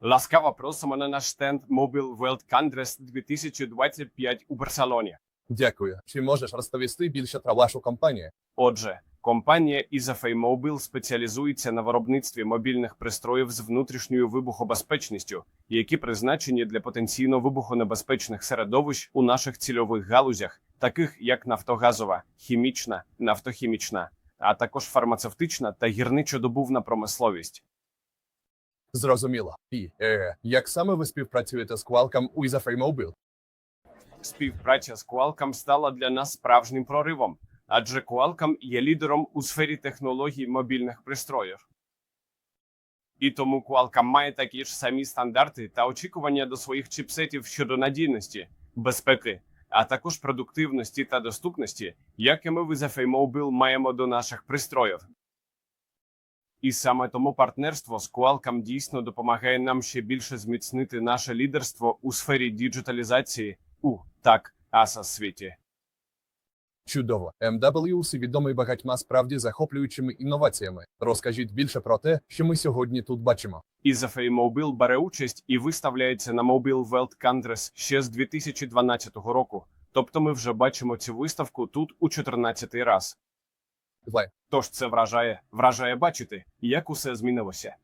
Ласкаво просимо на наш стенд Mobile World Congress 2025 у Барселоні. Дякую. Чи можеш розповісти більше про вашу компанію? Отже, компанія Isafay Mobile спеціалізується на виробництві мобільних пристроїв з внутрішньою вибухобезпечністю, які призначені для потенційно вибухонебезпечних середовищ у наших цільових галузях, таких як нафтогазова, хімічна, нафтохімічна, а також фармацевтична та гірничодобувна промисловість. Зрозуміло. І е, як саме ви співпрацюєте з Qualcomm у Isaframe Mobile? Співпраця з Qualcomm стала для нас справжнім проривом, адже Qualcomm є лідером у сфері технологій мобільних пристроїв. І тому Qualcomm має такі ж самі стандарти та очікування до своїх чіпсетів щодо надійності, безпеки, а також продуктивності та доступності, як і ми в Isafay Mobile маємо до наших пристроїв. І саме тому партнерство з Qualcomm дійсно допомагає нам ще більше зміцнити наше лідерство у сфері діджиталізації у так аса світі. Чудово. MWC відомий багатьма справді захоплюючими інноваціями. Розкажіть більше про те, що ми сьогодні тут бачимо. Isafay Mobile бере участь і виставляється на Mobile World Congress ще з 2012 року. Тобто ми вже бачимо цю виставку тут у 14-й раз. Зле. Тож це вражає, вражає бачити, як усе змінилося.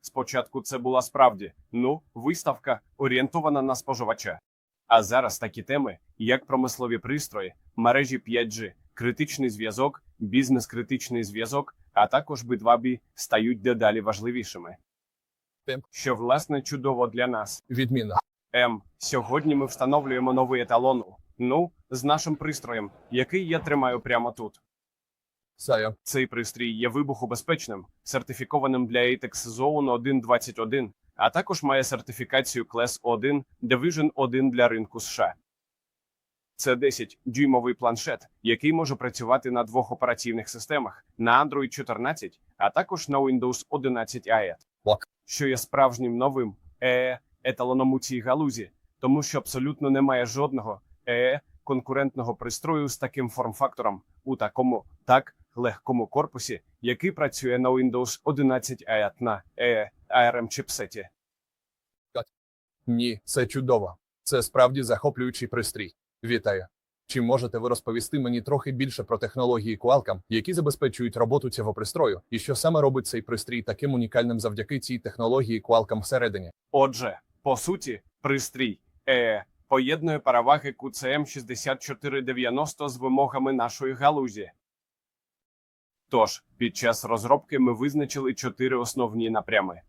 Спочатку це була справді ну, виставка орієнтована на споживача. А зараз такі теми, як промислові пристрої, мережі 5G, критичний зв'язок, бізнес-критичний зв'язок, а також B2B стають дедалі важливішими. Що власне чудово для нас. Відмінно. М. Сьогодні ми встановлюємо новий еталон. Ну, з нашим пристроєм, який я тримаю прямо тут. Сая. Цей пристрій є вибухобезпечним, сертифікованим для ATEX Zone 1.21, а також має сертифікацію Class 1 Division 1 для ринку США. Це 10-дюймовий планшет, який може працювати на двох операційних системах на Android 14, а також на Windows 11 AE, Ок. що є справжнім новим е еталоном у цій галузі, тому що абсолютно немає жодного е конкурентного пристрою з таким форм-фактором у такому так легкому корпусі, який працює на Windows 11 AE на ARM чипсеті. Ні, це чудово. Це справді захоплюючий пристрій. Вітаю. Чи можете ви розповісти мені трохи більше про технології Qualcomm, які забезпечують роботу цього пристрою, і що саме робить цей пристрій таким унікальним завдяки цій технології Qualcomm всередині? Отже, по суті, пристрій е поєднує переваги QCM 6490 з вимогами нашої галузі. Тож, під час розробки ми визначили чотири основні напрями.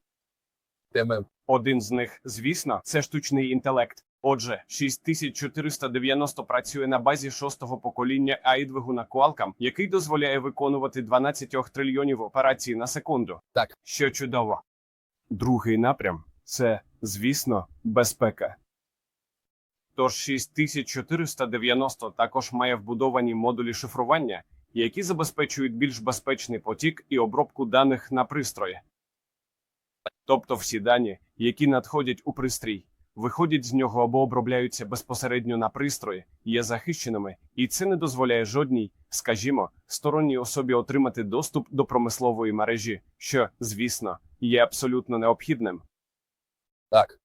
Теми Один з них, звісно, це штучний інтелект. Отже, 6490 працює на базі шостого покоління AI двигуна Qualcomm, який дозволяє виконувати 12 трильйонів операцій на секунду. Так. що чудово. Другий напрям це, звісно, безпека. Тож 6490 також має вбудовані модулі шифрування, які забезпечують більш безпечний потік і обробку даних на пристрої. Тобто всі дані, які надходять у пристрій, виходять з нього або обробляються безпосередньо на пристрої, є захищеними, і це не дозволяє жодній, скажімо, сторонній особі отримати доступ до промислової мережі, що, звісно, є абсолютно необхідним. так.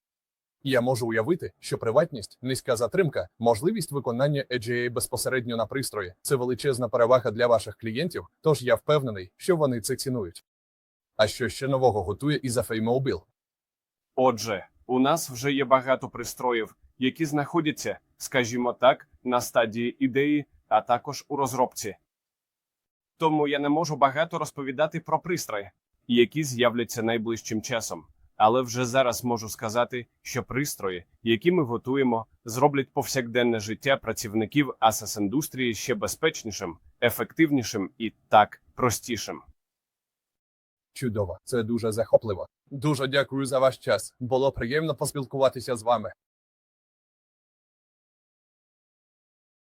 Я можу уявити, що приватність, низька затримка, можливість виконання EGA безпосередньо на пристрої це величезна перевага для ваших клієнтів, тож я впевнений, що вони це цінують. А що ще нового готує Isafay Mobile? Отже, у нас вже є багато пристроїв, які знаходяться, скажімо так, на стадії ідеї, а також у розробці. Тому я не можу багато розповідати про пристрої, які з'являться найближчим часом. Але вже зараз можу сказати, що пристрої, які ми готуємо, зроблять повсякденне життя працівників асас індустрії ще безпечнішим, ефективнішим і так простішим. Чудово, це дуже захопливо. Дуже дякую за ваш час. Було приємно поспілкуватися з вами.